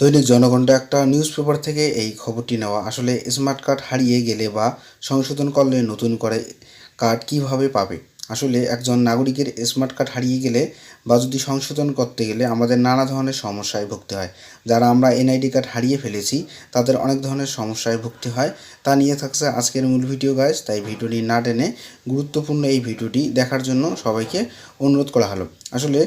দৈনিক জনগণটা একটা news paper থেকে এই খবরটি নেওয়া। আসলে স্মার্ট কার্ড হারিয়ে গেলে বা সংশোধন করলে নতুন করে কার্ড কীভাবে পাবে? আসলে একজন নাগরিকের স্মার্ট কার্ড হারিয়ে গেলে বা যদি সংশোধন করতে গেলে আমাদের নানা ধরনের সমস্যায় ভুগতে হয়। যারা আমরা এনআইডি কার্ড হারিয়ে ফেলেছি, তাদের অনেক ধরনের সমস্যায় ভুগতে হয়। তা নিয়ে থাকছে আজকের মূল ভিডিও গাইজ তাই ভিডিওটি না টেনে গুরুত্বপূর্ণ এই ভিডিওটি দেখার জন্য সবাইকে অনুরোধ করা হলো। আসলে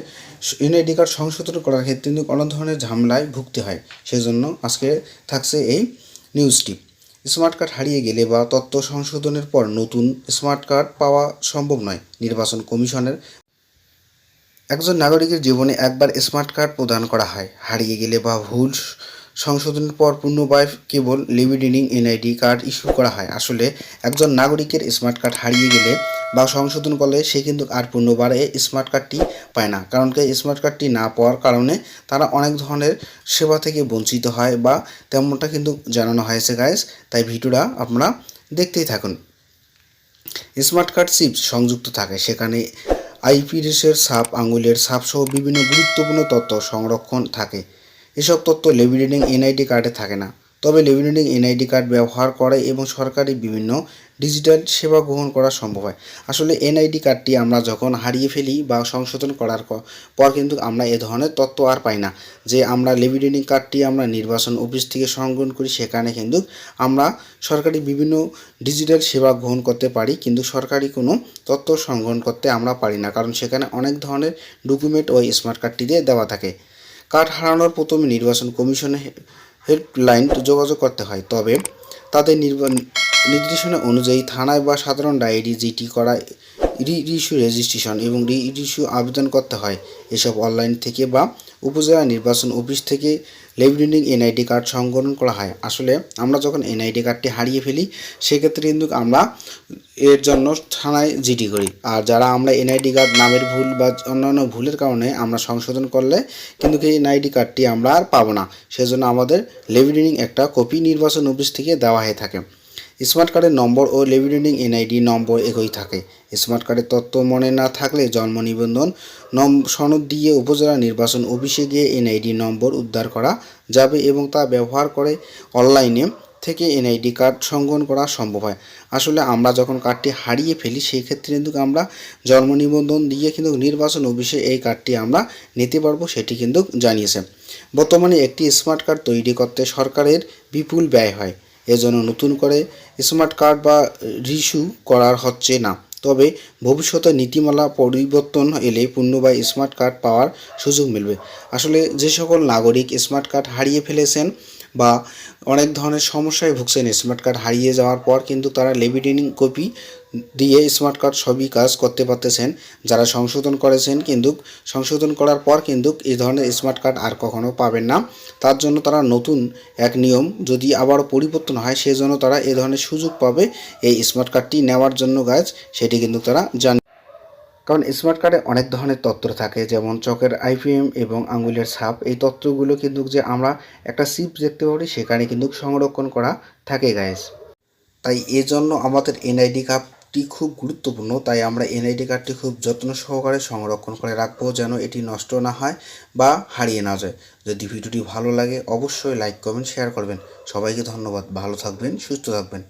এনআইডি কার্ড সংশোধন করার ক্ষেত্রে কিন্তু অনেক ধরনের ঝামেলায় ভুগতে হয়। সেজন্য আজকে থাকছে এই নিউজটি স্মার্ট কার্ড হারিয়ে গেলে বা তত্ত্ব সংশোধনের পর নতুন স্মার্ট কার্ড পাওয়া সম্ভব নয়, নির্বাচন কমিশনের। একজন নাগরিকের জীবনে একবার স্মার্ট কার্ড প্রদান করা হয়, হারিয়ে গেলে বা ভুল সংশোধনের পর পুনর্বায় কেবল লিমিটেডিং এনআইডি কার্ড ইস্যু করা হয়। আসলে একজন নাগরিকের স্মার্ট কার্ড হারিয়ে গেলে বা সংশোধন করলে সে কিন্তু আর পূর্ণবারে স্মার্ট কার্ডটি পায় না। কারণ স্মার্ট কার্ডটি না পাওয়ার কারণে তারা অনেক ধরনের সেবা থেকে বঞ্চিত হয় বা তেমনটা কিন্তু জানানো হয়েছে গাইস তাই ভিডিওটা আপনারা দেখতেই থাকুন। স্মার্ট কার্ড চিপস সংযুক্ত থাকে। সেখানে আইপিএসের সাপ আঙুলের সাপ সহ বিভিন্ন গুরুত্বপূর্ণ তথ্য সংরক্ষণ থাকে। এসব তথ্য লেমিনেটিং এনআইডি কার্ডে থাকে না। তবে লেমিনেটিং এনআইডি কার্ড ব্যবহার করে এবং সরকারি বিভিন্ন ডিজিটাল সেবা গ্রহণ করা সম্ভব হয়। আসলে এনআইডি কার্ডটি আমরা যখন হারিয়ে ফেলি বা সংশোধন করার পর কিন্তু আমরা এ ধরনের তথ্য আর পাই না। যে আমরা লেমিনেটিং কার্ডটি আমরা নির্বাচন অফিস থেকে সংগ্রহণ করি, সেখানে কিন্তু আমরা সরকারি বিভিন্ন ডিজিটাল সেবা গ্রহণ করতে পারি, কিন্তু সরকারি কোনো তথ্য সংগ্রহণ করতে আমরা পারি না। কারণ সেখানে অনেক ধরনের ডকুমেন্ট ওই স্মার্ট কার্ডটি দিয়ে দেওয়া থাকে। কার্ড হারানোর প্রথমে নির্বাচন কমিশনে হেল্পলাইন যোগাযোগ করতে হয়, তবে তাদের নির্দেশনা অনুযায়ী থানায় বা সাধারণ ডায়েরি জিটি করা রি ইস্যু রেজিস্ট্রেশন এবং রি ইস্যু আবেদন করতে হয়। এসব অনলাইন থেকে বা উপজেলা নির্বাচন অফিস থেকে লেমিনেটিং এনআইডি কার্ড সংগ্রহণ করা হয়। আসলে আমরা যখন এনআইডি কার্ডটি হারিয়ে ফেলি, সেক্ষেত্রে কিন্তু আমরা এর জন্য থানায় জিডি করি। আর যারা আমরা এনআইডি কার্ড নামের ভুল বা অন্যান্য ভুলের কারণে আমরা সংশোধন করলে কিন্তু এই এনআইডি কার্ডটি আমরা আর পাবো না। সেজন্য আমাদের লেমিনেটিং একটা কপি নির্বাচন অফিস থেকে দেওয়া হয়ে থাকে। স্মার্ট কার্ডের নম্বর ও লেমিনেটিং এনআইডি নম্বর একই থাকে। স্মার্ট কার্ডের তথ্য মনে না থাকলে জন্ম নিবন্ধন নম, সনদ দিয়ে উপজেলা নির্বাচন অফিসে গিয়ে এনআইডি নম্বর উদ্ধার করা যাবে এবং তা ব্যবহার করে অনলাইনে থেকে এনআইডি কার্ড সংগ্রহণ করা সম্ভব হয়। আসলে আমরা যখন কার্ডটি হারিয়ে ফেলি, সেই ক্ষেত্রে কিন্তু আমরা জন্ম নিবন্ধন দিয়ে কিন্তু নির্বাচন অফিসে এই কার্ডটি আমরা নিতে পারব, সেটি কিন্তু জানিয়েছে। বর্তমানে একটি স্মার্ট কার্ড তৈরি করতে সরকারের বিপুল ব্যয় হয়। এজন্য নতুন করে স্মার্ট কার্ড বা রিস্যু করার হচ্ছে না। তবে ভবিষ্যতে নীতিমালা পরিবর্তন এলে পূর্ণবায় স্মার্ট কার্ড পাওয়ার সুযোগ মিলবে। আসলে যে সকল নাগরিক স্মার্ট কার্ড হারিয়ে ফেলেছেন বা অনেক ধরনের সমস্যায় ভুগছেন স্মার্ট কার্ড হারিয়ে যাওয়ার পর কিন্তু তারা লেমিনেটিং কপি দিয়ে স্মার্ট কার্ড সবই কাজ করতে পারতেছেন। যারা সংশোধন করেছেন কিন্তু, সংশোধন করার পর কিন্তু এই ধরনের স্মার্ট কার্ড আর কখনও পাবেন না। তার জন্য তারা নতুন এক নিয়ম, যদি আবারও পরিবর্তন হয়, সেজন্য তারা এ ধরনের সুযোগ পাবে। এই স্মার্ট কার্ডটি নেওয়ার জন্য গাছ সেটি কিন্তু তারা জান কারণ স্মার্ট কার্ডে অনেক ধরনের তথ্য থাকে, যেমন চোখের আইপিএম এবং আঙুলের ছাপ। এই তথ্যগুলো কিন্তু যে আমরা একটা সিপ দেখতে পারি, সেখানে কিন্তু সংরক্ষণ করা থাকে গাইস তাই এজন্য আমাদের এনআইডি কার্ডটি খুব গুরুত্বপূর্ণ। তাই আমরা এনআইডি কার্ডটি খুব যত্ন সহকারে সংরক্ষণ করে রাখব, যেন এটি নষ্ট না হয় বা হারিয়ে না যায়। যদি ভিডিওটি ভালো লাগে, অবশ্যই লাইক করবেন শেয়ার করবেন। সবাইকে ধন্যবাদ। ভালো থাকবেন, সুস্থ থাকবেন।